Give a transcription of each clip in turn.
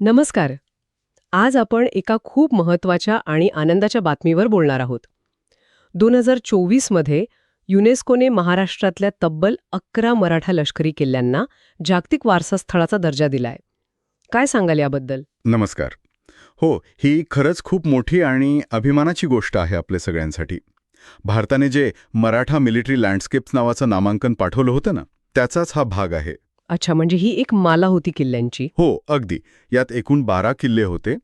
नमस्कार. आज आपण एका खूप महत्त्वाच्या आणि आनंदाच्या बातमीवर बोलणार आहोत. दोन हजार चोवीसमध्ये युनेस्कोने महाराष्ट्रातल्या तब्बल अकरा मराठा लष्करी किल्ल्यांना जागतिक वारसा स्थळाचा दर्जा दिलाय. काय सांगाल याबद्दल? नमस्कार. हो ही खरंच खूप मोठी आणि अभिमानाची गोष्ट आहे आपल्या सगळ्यांसाठी. भारताने जे मराठा मिलिटरी लँडस्केप्स नावाचं नामांकन पाठवलं होतं ना त्याचाच हा भाग आहे. अच्छा म्हणजे ही एक माला होती किल्ल्यांची? हो अगदी. यात एकूण बारा किल्ले होते.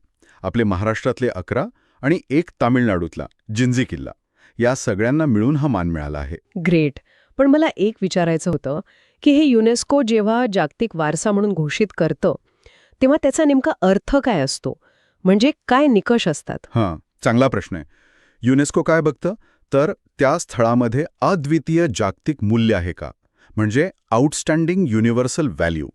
आपले महाराष्ट्रातले अकरा आणि एक तामिळनाडूतला जिंजी किल्ला. या सगळ्यांना मिळून हा मान मिळाला आहे. ग्रेट. पण मला एक विचारायचं होतं की हे युनेस्को जेव्हा जागतिक वारसा म्हणून घोषित करतं तेव्हा त्याचा नेमका अर्थ काय असतो? म्हणजे काय निकष असतात? हां चांगला प्रश्न आहे. युनेस्को काय बघतं? तर त्या स्थळामध्ये अद्वितीय जागतिक मूल्य आहे का? म्हणजे आउटस्टँडिंग युनिव्हर्सल व्हॅल्यू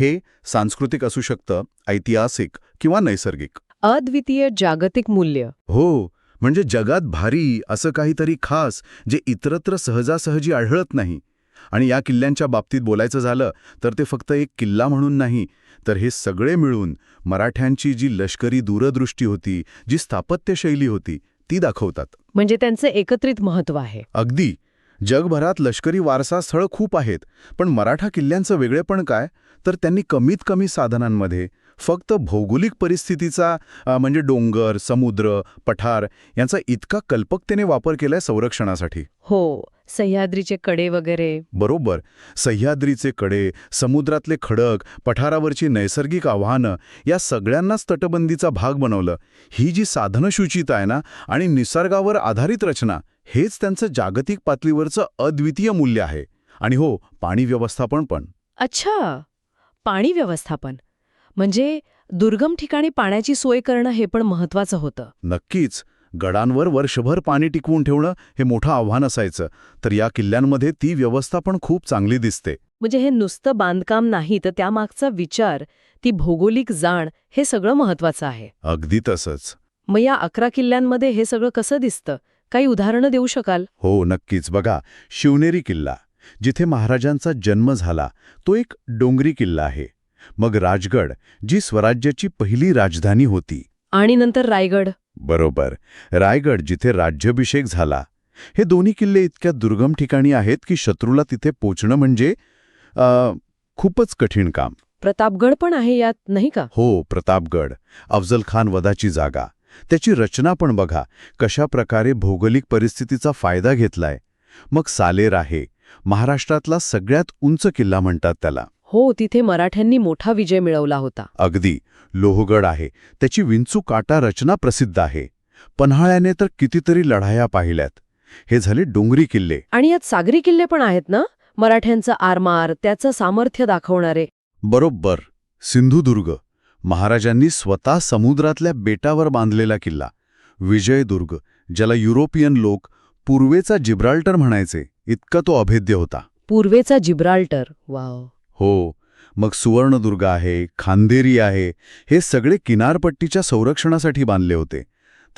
हे सांस्कृतिक असू शकतं ऐतिहासिक किंवा नैसर्गिक. अद्वितीय जागतिक मूल्य. हो म्हणजे जगात भारी असं काहीतरी खास जे इतरत्र सहजासहजी आढळत नाही. आणि या किल्ल्यांच्या बाबतीत बोलायचं झालं तर ते फक्त एक किल्ला म्हणून नाही तर हे सगळे मिळून मराठ्यांची जी लष्करी दूरदृष्टी होती जी स्थापत्यशैली होती ती दाखवतात. म्हणजे त्यांचं एकत्रित महत्त्व आहे. अगदी. जगभरात लष्करी वारसा स्थळं खूप आहेत पण मराठा किल्ल्यांचं वेगळेपण काय? तर त्यांनी कमीत कमी साधनांमध्ये फक्त भौगोलिक परिस्थितीचा म्हणजे डोंगर समुद्र पठार यांचा इतका कल्पकतेने वापर केलाय संरक्षणासाठी. हो सह्याद्रीचे कडे वगैरे. बरोबर. सह्याद्रीचे कडे समुद्रातले खडक पठारावरची नैसर्गिक आव्हानं या सगळ्यांनाच तटबंदीचा भाग बनवलं. ही जी साधनसूचित आहे ना आणि निसर्गावर आधारित रचना हेच त्यांचं जागतिक पातळीवरचं अद्वितीय मूल्य आहे. आणि हो पाणी व्यवस्थापन पण. अच्छा. पाणी व्यवस्थापन. म्हणजे दुर्गम ठिकाणी पाण्याची सोय करणं हे पण महत्वाचं होतं. नक्कीच. गडांवर वर्षभर पाणी टिकवून ठेवणं हे मोठं आव्हान असायचं. तर या किल्ल्यांमध्ये ती व्यवस्था पण खूप चांगली दिसते. म्हणजे हे नुसतं बांधकाम नाही तर त्यामागचा विचार ती भौगोलिक जाण हे सगळं महत्वाचं आहे. अगदी तसंच. मग या अकरा किल्ल्यांमध्ये हे सगळं कसं दिसतं? काही उदाहरणं देऊ शकाल? हो नक्कीच. बघा शिवनेरी किल्ला जिथे महाराजांचा जन्म झाला तो एक डोंगरी किल्ला आहे. मग राजगड जी स्वराज्याची पहिली राजधानी होती. आणि नंतर रायगड. बरोबर. रायगड जिथे राज्याभिषेक झाला. हे दोन्ही किल्ले इतक्या दुर्गम ठिकाणी आहेत की शत्रूला तिथे पोचणं म्हणजे खूपच कठीण काम. प्रतापगड पण आहे यात नाही का? हो प्रतापगड. अफजल खान वधाची जागा. त्याची रचना पण बघा. कशा प्रकारे भौगोलिक परिस्थितीचा फायदा घेतलाय. मग सालेर आहे. महाराष्ट्रातला सगळ्यात उंच किल्ला म्हणतात त्याला. हो तिथे मराठ्यांनी मोठा विजय मिळवला होता. अगदी. लोहगड आहे. त्याची विंचू काटा रचना प्रसिद्ध आहे. पन्हाळ्याने तर कितीतरी लढाया पाहिल्यात. हे झाले डोंगरी किल्ले. आणि यात सागरी किल्ले पण आहेत ना? मराठ्यांचं आरमार त्याचं सामर्थ्य दाखवणारे. बरोबर. सिंधुदुर्ग. महाराजांनी स्वतः समुद्रातल्या बेटावर बांधलेला किल्ला विजयदुर्ग ज्याला युरोपियन लोक पूर्वेचा जिब्राल्टर म्हणायचे इतका तो अभेद्य होता. पूर्वेचा जिब्राल्टर वाव. हो मग सुवर्णदुर्ग आहे खांदेरी आहे हे सगळे किनारपट्टीच्या संरक्षणासाठी बांधले होते.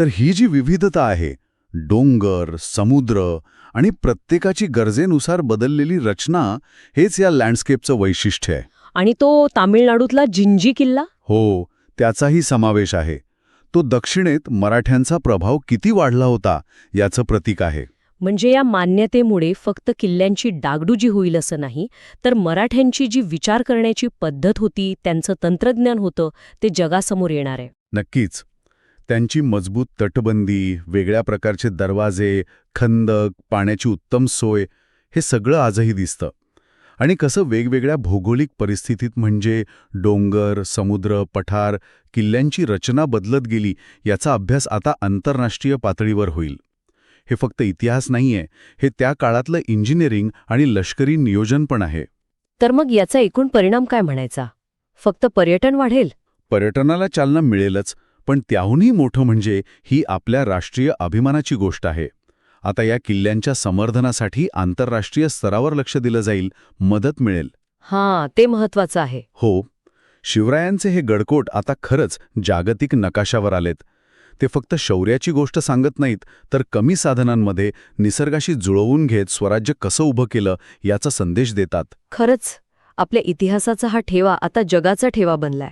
तर ही जी विविधता आहे डोंगर समुद्र आणि प्रत्येकाची गरजेनुसार बदललेली रचना हेच या लँडस्केपचं वैशिष्ट्य आहे. आणि तो तामिळनाडूतला जिंजी किल्ला? हो त्याचाही समावेश आहे. तो दक्षिणेत मराठ्यांचा प्रभाव किती वाढला होता याचं प्रतीक आहे. म्हणजे या मान्यतेमुळे फक्त किल्ल्यांची डागडुजी होईल असं नाही तर मराठ्यांची जी विचार करण्याची पद्धत होती त्यांचं तंत्रज्ञान होतं ते जगासमोर येणार आहे. नक्कीच. त्यांची मजबूत तटबंदी वेगळ्या प्रकारचे दरवाजे खंदक पाण्याची उत्तम सोय हे सगळं आजही दिसतं. आणि कसं वेगवेगळ्या भौगोलिक परिस्थितीत म्हणजे डोंगर समुद्र पठार किल्ल्यांची रचना बदलत गेली याचा अभ्यास आता आंतरराष्ट्रीय पातळीवर होईल. हे फक्त इतिहास नाहीये हे त्या काळातलं इंजिनिअरिंग आणि लष्करी नियोजन पण आहे. तर मग याचा एकूण परिणाम काय म्हणायचा? फक्त पर्यटन वाढेल? पर्यटनाला चालना मिळेलच पण त्याहूनही मोठं म्हणजे ही आपल्या राष्ट्रीय अभिमानाची गोष्ट आहे. आता या किल्ल्यांच्या संवर्धनासाठी आंतरराष्ट्रीय स्तरावर लक्ष दिलं जाईल मदत मिळेल. हां ते महत्वाचं आहे. हो. शिवरायांचे हे गडकोट आता खरंच जागतिक नकाशावर आलेत. ते फक्त शौर्याची गोष्ट सांगत नाहीत तर कमी साधनांमध्ये निसर्गाशी जुळवून घेत स्वराज्य कसं उभं केलं याचा संदेश देतात. खरंच आपल्या इतिहासाचा हा ठेवा आता जगाचा ठेवा बनलाय.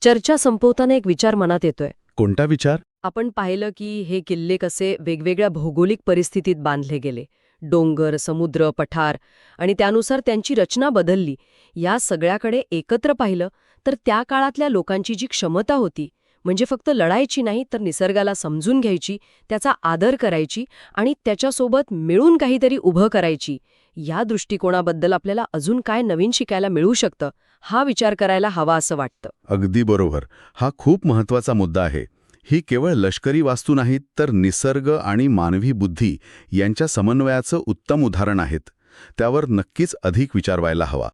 चर्चा संपवताना एक विचार मनात येतोय. कोणता विचार? आपण पाहिलं की हे किल्ले कसे वेगवेगळ्या भौगोलिक परिस्थितीत बांधले गेले. डोंगर समुद्र पठार आणि त्यानुसार त्यांची रचना बदलली. या सगळ्याकडे एकत्र पाहिलं तर त्या काळातल्या लोकांची जी क्षमता होती म्हणजे फक्त लढायची नाही तर निसर्गाला समजून घ्यायची त्याचा आदर करायची आणि त्याच्यासोबत मिळून काहीतरी उभं करायची या दृष्टिकोनाबद्दल आपल्याला अजून काय नवीन शिकायला मिळू शकतं हा विचार करायला हवा असं वाटतं. अगदी बरोबर. हा खूप महत्त्वाचा मुद्दा आहे. ही केवळ लष्करी वास्तू नाहीत तर निसर्ग आणि मानवी बुद्धी यांच्या समन्वयाचं उत्तम उदाहरण आहेत. त्यावर नक्कीच अधिक विचार व्हायला हवा.